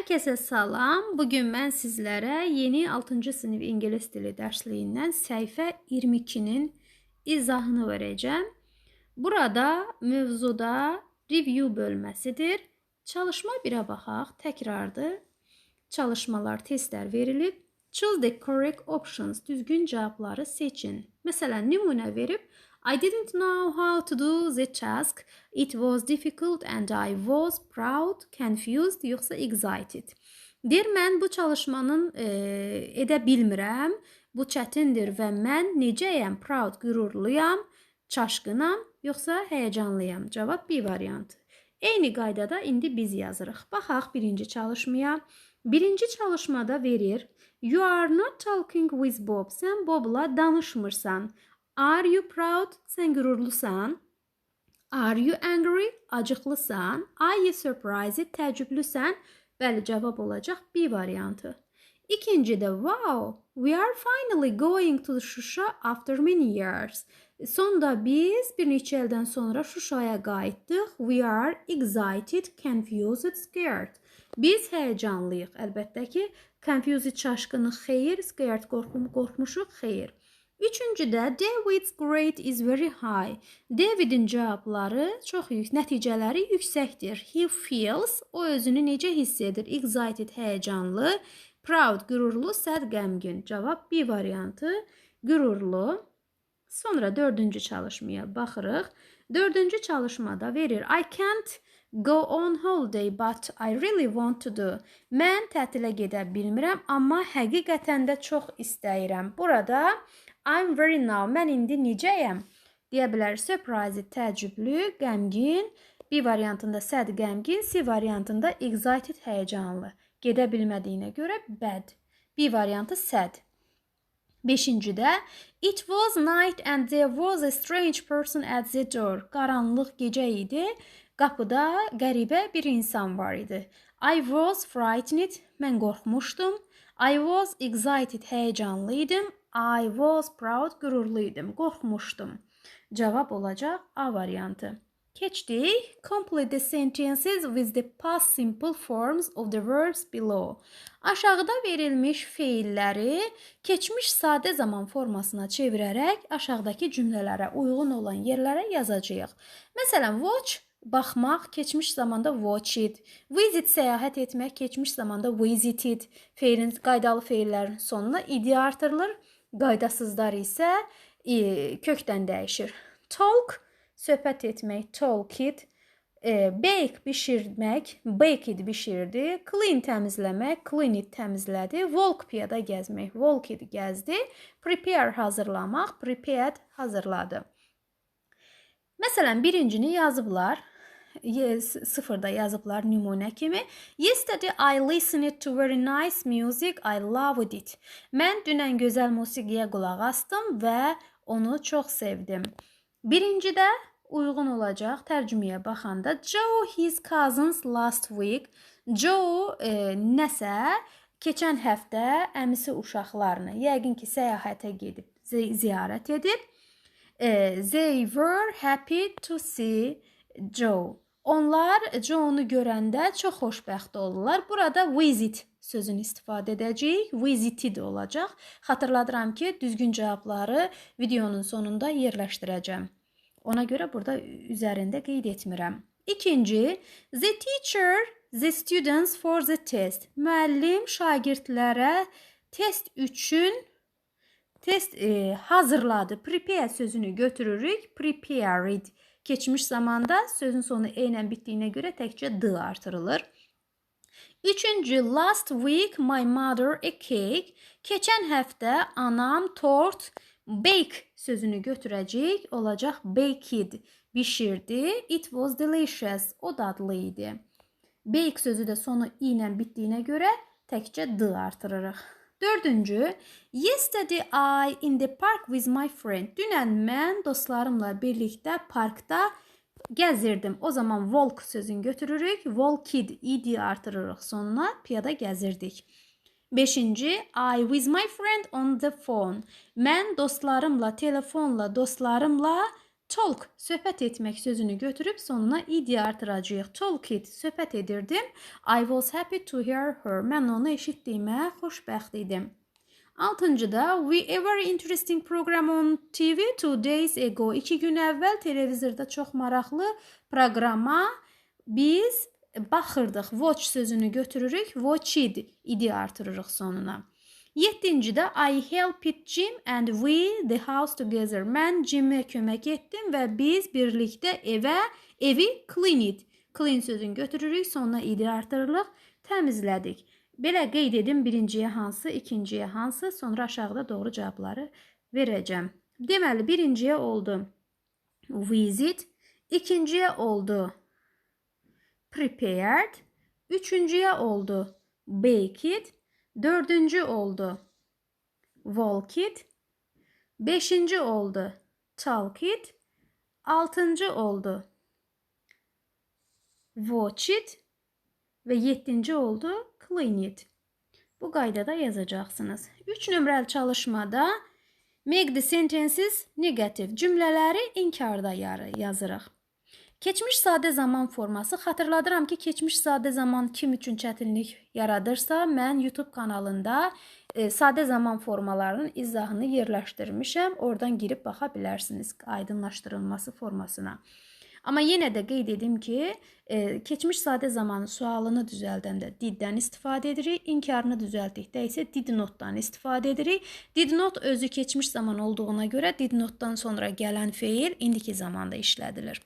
Herkese salam. Bugün mən sizlərə yeni 6-cı sinif ingilis dili dərsliyindən səhifə 22-nin izahını verəcəm. Burada mövzuda review bölməsidir. Çalışma 1-ə baxaq, təkrardır. Çalışmalar, testlər verilib. Choose the correct options. Düzgün cavabları seçin. Məsələn, nümunə verib I didn't know how to do the task. It was difficult and I was proud, confused yoxsa excited. Deyir mən bu çalışmanın e, edə bilmirəm. Bu çətindir və mən necəyəm? Proud, qürurluyam, çaşqınam yoxsa həyəcanlıyam? Cavab B variantı. Eyni qaydada indi biz yazırıq. Baxaq birinci çalışmaya. Birinci çalışmada verir. You are not talking with Bob. Sən Bobla danışmırsan. Are you proud? Sən qürurlusan. Are you angry? Acıqlısan. Are you surprised? Təəccüblüsən. Bəli, cavab olacaq B variantı. İkincidə wow, we are finally going to Şuşa after many years. Sonda biz bir neçə ildən sonra Şuşaya qayıtdıq. We are excited, confused, scared. Biz həyəcanlıyıq. Əlbəttə ki, confused çaşqınıq xeyir, scared qorxum qorxmuşuq xeyir. Üçüncüdə David's grade is very high. Davidin cavabları çox yüksək, nəticələri yüksəkdir. He feels o özünü necə hiss edir? Excited, həyəcanlı, proud, qürurlu, sad, qəmgin. Cavab B variantı. Qürurlu. Sonra dördüncü çalışmaya baxırıq. Dördüncü çalışmada verir. I can't go on holiday but I really want to do. Mən tətilə gedə bilmirəm, amma həqiqətən də çox istəyirəm. Burada I'm very now. Mən indi necəyəm? Deyə bilər. Surprise, təəccüblü, qəmgin. B variantında sad, qəmgin, C variantında excited, həyəcanlı. Gedə bilmədiyinə görə bad. B variantı sad. Beşincidə It was night and there was a strange person at the door. Qaranlıq gecə idi. Qapıda qəribə bir insan var idi. I was frightened. Mən qorxmuşdum. I was excited. Həyəcanlı idim. I was proud. Qürurluydum. Qorxmuşdum. Cavab olacaq A variantı. Keçdik. Complete the sentences with the past simple forms of the verbs below. Aşağıda verilmiş feilləri keçmiş sadə zaman formasına çevirərək aşağıdakı cümlələrə uyğun olan yerlərə yazacağıq. Məsələn, watch baxmaq keçmiş zamanda watched, visit səyahət etmək keçmiş zamanda visited. Feilin qaydalı feillərin sonuna id artırılır, qaydasızlar isə e, kökdən dəyişir. Talk söhbət etmək, talked, e, bake bişirmək, baked bişirdi, clean təmizləmək, cleaned təmizlədi, walk piyada gəzmək, walked gəzdi, prepare hazırlamaq, prepared hazırladı. Məsələn, birincini yazıblar. Yes, sıfırda yazıblar nümunə kimi. Yesterday I listened to very nice music. I loved it. Mən dünən gözəl musiqiyə qulaq asdım və onu çox sevdim. Birincidə uyğun olacaq tərcüməyə baxanda Joe his cousins last week. Joe e, nəsə keçən həftə əmisi uşaqlarını yəqin ki, səyahətə gedib, ziyarət edib. E, they were happy to see Joe. Onlar Joe-nu görəndə çox xoşbəxt oldular. Burada visit sözünü istifadə edəcəyik. Visited olacaq. Xatırladıram ki, düzgün cavabları videonun sonunda yerləşdirəcəm. Ona görə burada üzərində qeyd etmirəm. İkinci, the teacher the students for the test. Müəllim şagirdlərə test üçün test e, hazırladı. Prepare sözünü götürürük. Prepared keçmiş zamanda sözün sonu e ilə bitdiyinə görə təkcə d artırılır. Üçüncü, last week my mother a cake. Keçən həftə anam tort bake sözünü götürəcək. Olacaq baked. Bişirdi. It was delicious. O dadlı idi. Bake sözü də sonu i ilə bitdiyinə görə təkcə d artırırıq. Dördüncü, yesterday I in the park with my friend. Dünən mən dostlarımla birlikdə parkda gəzirdim. O zaman walk sözünü götürürük. Walked id artırırıq sonuna. Piyada gəzirdik. Beşinci, I with my friend on the phone. Mən dostlarımla, telefonla, dostlarımla talk söhbət etmək sözünü götürüb sonuna id artıracağıq. Talk it söhbət edirdim. I was happy to hear her. Mən onu eşitdiyimə xoşbəxt idim. Altıncıda we a very interesting program on TV two days ago. İki gün əvvəl televizorda çox maraqlı proqrama biz baxırdıq. Watch sözünü götürürük. Watched idi artırırıq sonuna. Yeddincidə I helped Jim and we the house together. Mən Jim'e kömək etdim və biz birlikdə evə evi clean it. Clean sözünü götürürük, sonuna idi artırırıq, təmizlədik. Belə qeyd edim birinciyə hansı, ikinciyə hansı, sonra aşağıda doğru cavabları verəcəm. Deməli, birinciyə oldu visit, ikinciyə oldu prepared, üçüncüye oldu baked, dördüncü oldu walk beşinci oldu talk altıncı oldu watch ve yedinci oldu clean it. Bu qaydada yazacaqsınız. 3 nömrəli çalışmada make the sentences negative cümlələri inkarda yazırıq. Keçmiş sadə zaman forması xatırladıram ki, keçmiş sadə zaman kim üçün çətinlik yaradırsa, mən YouTube kanalında e, sadə zaman formalarının izahını yerləşdirmişəm. Oradan girib baxa bilərsiniz aydınlaşdırılması formasına. Amma yenə də qeyd edim ki, e, keçmiş sadə zamanı sualını düzəldəndə diddən istifadə edirik, inkarını düzəltdikdə isə did notdan istifadə edirik. Did not özü keçmiş zaman olduğuna görə did notdan sonra gələn feil indiki zamanda işlədilir.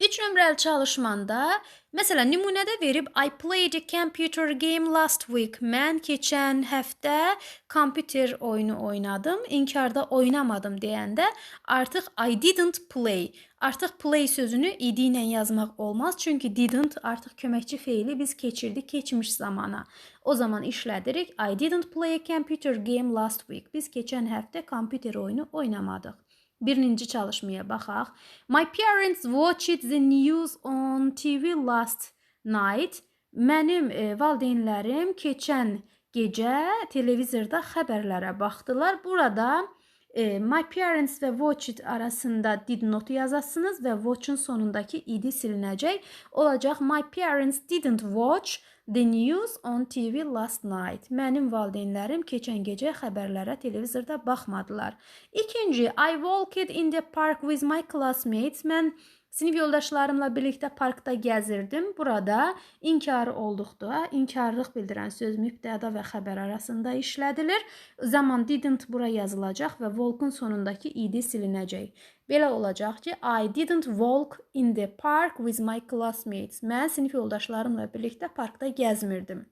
3 nömrəli çalışmanda, məsələn, nümunədə verib I played a computer game last week. Mən keçən həftə kompüter oyunu oynadım. İnkarda oynamadım deyəndə artıq I didn't play. Artıq play sözünü id ilə yazmaq olmaz. Çünki didn't artıq köməkçi feili biz keçirdik keçmiş zamana. O zaman işlədirik. I didn't play a computer game last week. Biz keçən həftə kompüter oyunu oynamadıq. Birinci çalışmaya baxaq. My parents watched the news on TV last night. Mənim e, valideynlərim keçən gecə televizorda xəbərlərə baxdılar. Burada e, my parents və watched arasında did not yazasınız və watch'un sonundakı idi silinəcək. Olacaq my parents didn't watch The news on TV last night. Mənim valideynlərim keçən gecə xəbərlərə televizorda baxmadılar. İkinci, I walked in the park with my classmates. Mən Sinif yoldaşlarımla birlikdə parkda gəzirdim. Burada inkarı olduqda, inkarlıq bildirən söz mübtəda və xəbər arasında işlədilir. Zaman didn't bura yazılacaq və walk-un sonundakı id silinəcək. Belə olacaq ki, I didn't walk in the park with my classmates. Mən sinif yoldaşlarımla birlikdə parkda gəzmirdim.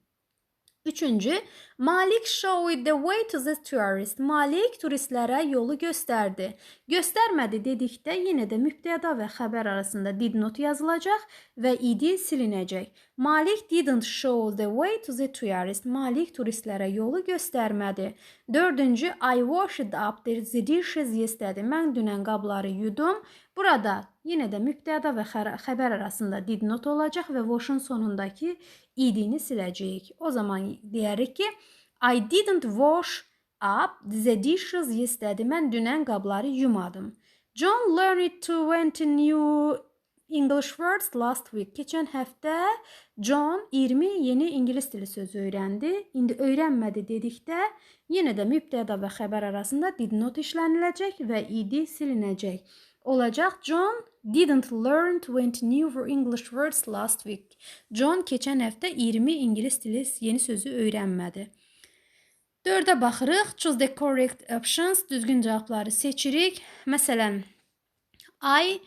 Üçüncü, Malik showed the way to the tourist. Malik turistlərə yolu göstərdi. Göstərmədi dedikdə yenə də mübtəda və xəbər arasında did not yazılacaq və idi silinəcək. Malik didn't show the way to the tourist. Malik turistlərə yolu göstərmədi. Dördüncü, I washed up the dishes yesterday. Mən dünən qabları yudum. Burada yenə də mübtəda və xəbər arasında did not olacaq və wash'un sonundakı idini siləcəyik. O zaman deyərik ki, I didn't wash up the dishes yesterday. Mən dünən qabları yumadım. John learned 20 new English words last week. Keçən həftə John 20 yeni ingilis dili sözü öyrəndi. İndi öyrənmədi dedikdə yenə də mübtəda və xəbər arasında did not işləniləcək və idi silinəcək olacaq. John didn't learn 20 new English words last week. John keçən həftə 20 ingilis dili yeni sözü öyrənmədi. 4-ə baxırıq. Choose the correct options. Düzgün cavabları seçirik. Məsələn, I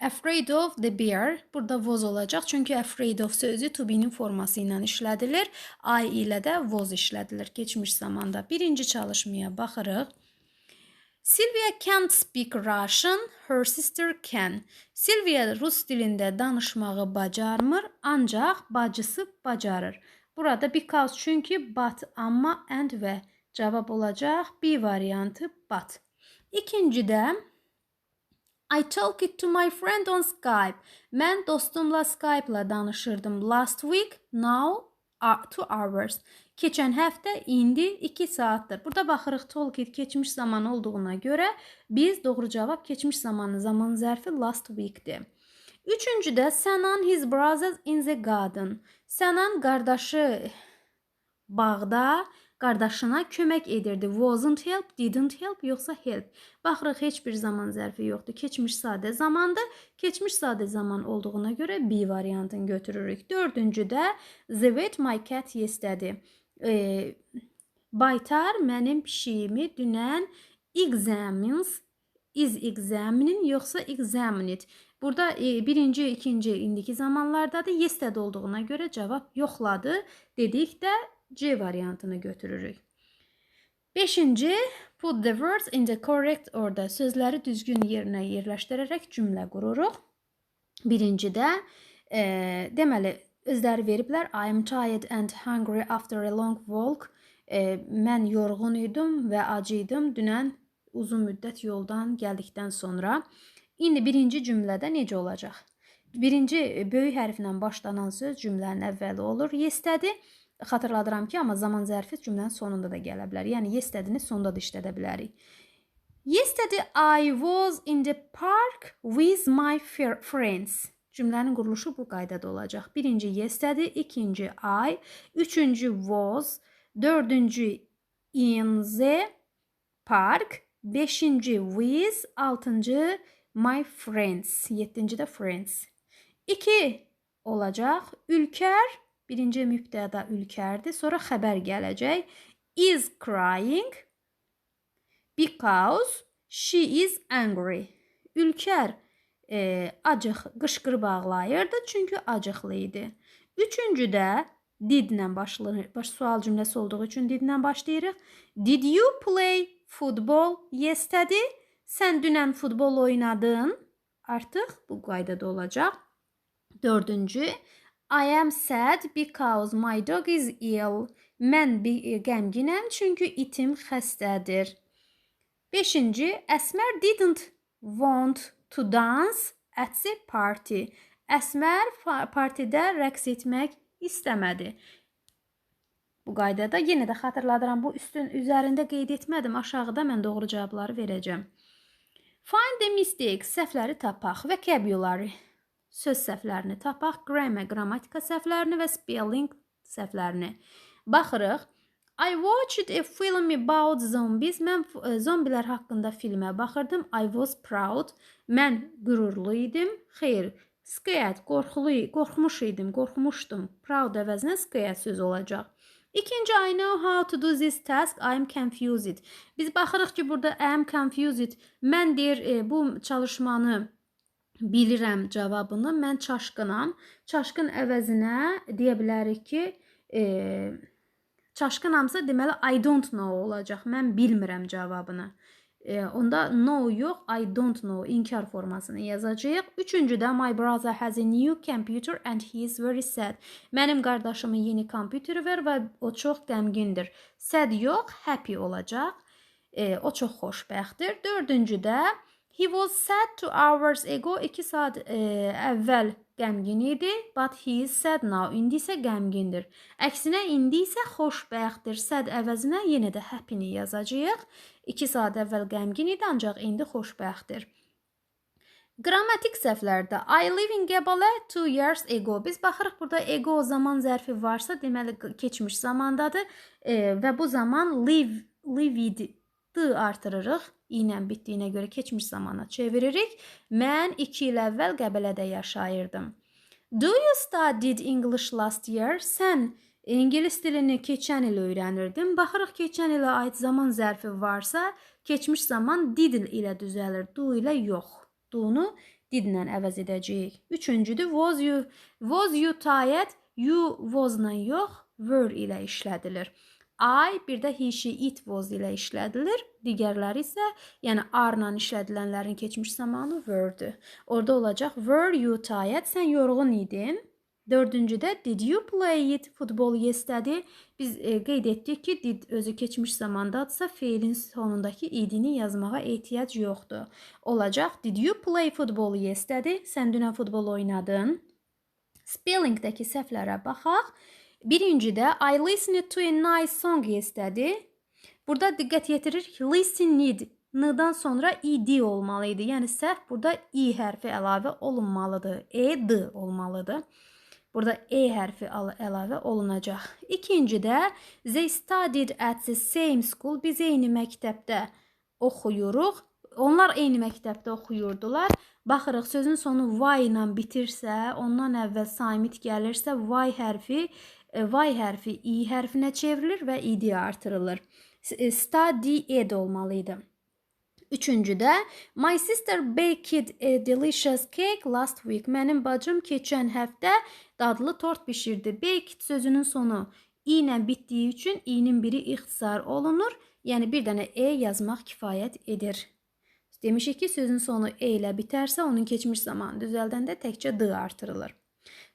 afraid of the bear. Burada was olacaq. Çünki afraid of sözü to be-nin forması ilə işlədilir. I ilə də was işlədilir keçmiş zamanda. Birinci çalışmaya baxırıq. Sylvia can't speak Russian, her sister can. Sylvia Rus dilində danışmağı bacarmır, ancaq bacısı bacarır. Burada because çünki but, amma and və cavab olacaq B variantı but. İkincidə I talk it to my friend on Skype. Mən dostumla Skype-la danışırdım last week. Now a- two hours. Keçən həftə, indi 2 saatdır. Burada baxırıq talk it keçmiş zaman olduğuna görə biz doğru cavab keçmiş zamanı zaman zərfi last weekdir. Üçüncüdə Sənan his brothers in the garden. Sənan qardaşı bağda qardaşına kömək edirdi. Wasn't help, didn't help yoxsa help. Baxırıq heç bir zaman zərfi yoxdur. Keçmiş sadə zamandır. Keçmiş sadə zaman olduğuna görə B variantını götürürük. Dördüncüdə The wet my cat yesterday. E, baytar mənim pişiyimi dünən examines is examinin yoxsa examined. Burada e, birinci, ikinci indiki zamanlardadır. Yesterday olduğuna görə cavab yoxladı. Dedikdə C variantını götürürük. Beşinci, put the words in the correct order. Sözləri düzgün yerinə yerləşdirərək cümlə qururuq. Birincidə, e, deməli, özləri veriblər. I am tired and hungry after a long walk. E, mən yorğun idim və ac idim dünən uzun müddət yoldan gəldikdən sonra. İndi birinci cümlədə necə olacaq? Birinci e, böyük hərflə başlanan söz cümlənin əvvəli olur. Yesterday xatırladıram ki, amma zaman zərfi cümlənin sonunda da gələ bilər. Yəni yesterday-ni sonda da işlədə bilərik. Yesterday I was in the park with my fr- friends. Cümlənin quruluşu bu qaydada olacaq. Birinci yesterday, ikinci I, üçüncü was, dördüncü in the park, beşinci with, altıncı my friends, yeddinci də friends. İki olacaq. Ülker, birinci mübtəda ülkerdir. Sonra xəbər gələcək. Is crying because she is angry. Ülker e, acıq, qışqırıb ağlayırdı çünki acıqlı idi. Üçüncüdə didlə başlanır. Baş sual cümləsi olduğu üçün didlə başlayırıq. Did you play football yesterday? Sən dünən futbol oynadın. Artıq bu qaydada olacaq. Dördüncü, I am sad because my dog is ill. Mən bir qəmginəm çünki itim xəstədir. Beşinci, Əsmər didn't want to dance at the party. Əsmər partidə rəqs etmək istəmədi. Bu qaydada yenə də xatırladıram. Bu üstün üzərində qeyd etmədim. Aşağıda mən doğru cavabları verəcəm. Find the mistakes. Səhvləri tapaq. Vocabulary. Söz səhvlərini tapaq. Grammar, qrammatika səhvlərini və spelling səhvlərini. Baxırıq. I watched a film about zombies. Mən e, zombilər haqqında filmə baxırdım. I was proud. Mən qürurlu idim. Xeyr, scared, qorxulu, qorxmuş idim, qorxmuşdum. Proud əvəzinə scared söz olacaq. İkinci I know how to do this task. I am confused. Biz baxırıq ki, burada I am confused. Mən deyir e, bu çalışmanı bilirəm cavabını. Mən çaşqınam. Çaşqın əvəzinə deyə bilərik ki, e, çaşqınamsa deməli I don't know olacaq. Mən bilmirəm cavabını. E, onda no yox, I don't know inkar formasını yazacağıq. Üçüncüdə my brother has a new computer and he is very sad. Mənim qardaşımın yeni kompüteri var və o çox qəmgindir. Sad yox, happy olacaq. E, o çox xoşbəxtdir. Dördüncüdə he was sad two hours ago. 2 saat e, əvvəl qəmgin idi, but he is sad now. İndi isə qəmgindir. Əksinə indi isə xoşbəxtdir. Sad əvəzinə yenə də happy-ni yazacağıq. 2 saat əvvəl qəmgin idi, ancaq indi xoşbəxtdir. Qrammatik səhvlərdə I live in Gebala 2 years ago. Biz baxırıq burada ego zaman zərfi varsa, deməli keçmiş zamandadır e, və bu zaman live lived d artırırıq. ilə bitdiyinə görə keçmiş zamana çeviririk. Mən 2 il əvvəl Qəbələdə yaşayırdım. Do you studied English last year? Sən ingilis dilini keçən il öyrənirdin. Baxırıq keçən ilə aid zaman zərfi varsa, keçmiş zaman did ilə düzəlir. Do ilə yox. Do-nu didlə əvəz edəcəyik. Üçüncüdür was you was you tired? You was-la yox, were ilə işlədilir. I, bir də he, she, it was ilə işlədilir. Digərləri isə, yəni are-la işlədilənlərin keçmiş zamanı were-dür. Orada olacaq were you tired? Sən yorğun idin. Dördüncüdə did you play it futbol yesterday? Biz e, qeyd etdik ki, did özü keçmiş zamandadsa feilin sonundakı idini yazmağa ehtiyac yoxdur. Olacaq did you play football yesterday? Sən dünən futbol oynadın. Spellingdəki səhvlərə baxaq. Birincidə I listened to a nice song yesterday. Burada diqqət yetiririk. Listened N-dan sonra id olmalıydı. Yəni səhv burada i hərfi əlavə olunmalıdır. ed olmalıdır. Burada e hərfi əlavə olunacaq. İkincidə they studied at the same school. Biz eyni məktəbdə oxuyuruq. Onlar eyni məktəbdə oxuyurdular. Baxırıq sözün sonu y ilə bitirsə, ondan əvvəl samit gəlirsə, y hərfi e, y hərfi i hərfinə çevrilir və id artırılır. E, Studied olmalıydı. Üçüncüdə My sister baked a delicious cake last week. Mənim bacım keçən həftə dadlı tort bişirdi. Baked sözünün sonu i ilə bitdiyi üçün i-nin biri ixtisar olunur. Yəni bir dənə e yazmaq kifayət edir. Demişik ki, sözün sonu e ilə bitərsə, onun keçmiş zamanı düzəldəndə təkcə d artırılır.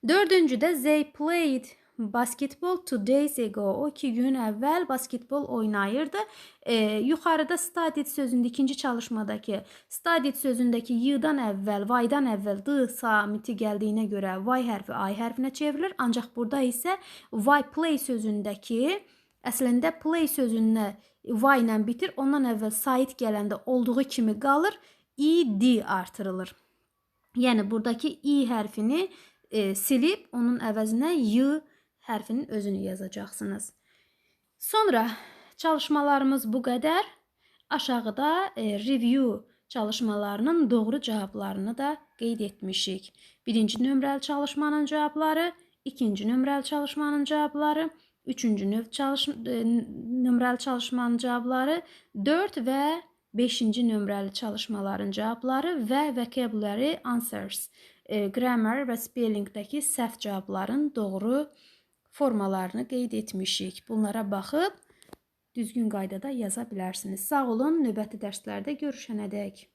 Dördüncüdə they played basketball two days ago. O iki gün əvvəl basketbol oynayırdı. E, yuxarıda studied sözündə ikinci çalışmadakı studied sözündəki y-dan əvvəl, y-dan d samiti gəldiyinə görə y hərfi i hərfinə çevrilir. Ancaq burada isə y play sözündəki əslində play sözünə y ilə bitir. Ondan əvvəl sait gələndə olduğu kimi qalır. id artırılır. Yəni buradakı i hərfini e, silib onun əvəzinə y hərfinin özünü yazacaqsınız. Sonra çalışmalarımız bu qədər. Aşağıda e, review çalışmalarının doğru cavablarını da qeyd etmişik. Birinci nömrəli çalışmanın cavabları, ikinci nömrəli çalışmanın cavabları, üçüncü növ e, nömrəli çalışmanın cavabları, 4 və 5-ci nömrəli çalışmaların cavabları və vocabulary answers, e, grammar və spellingdəki səhv cavabların doğru formalarını qeyd etmişik. Bunlara baxıb düzgün qaydada yaza bilərsiniz. Sağ olun, növbəti dərslərdə görüşənədək.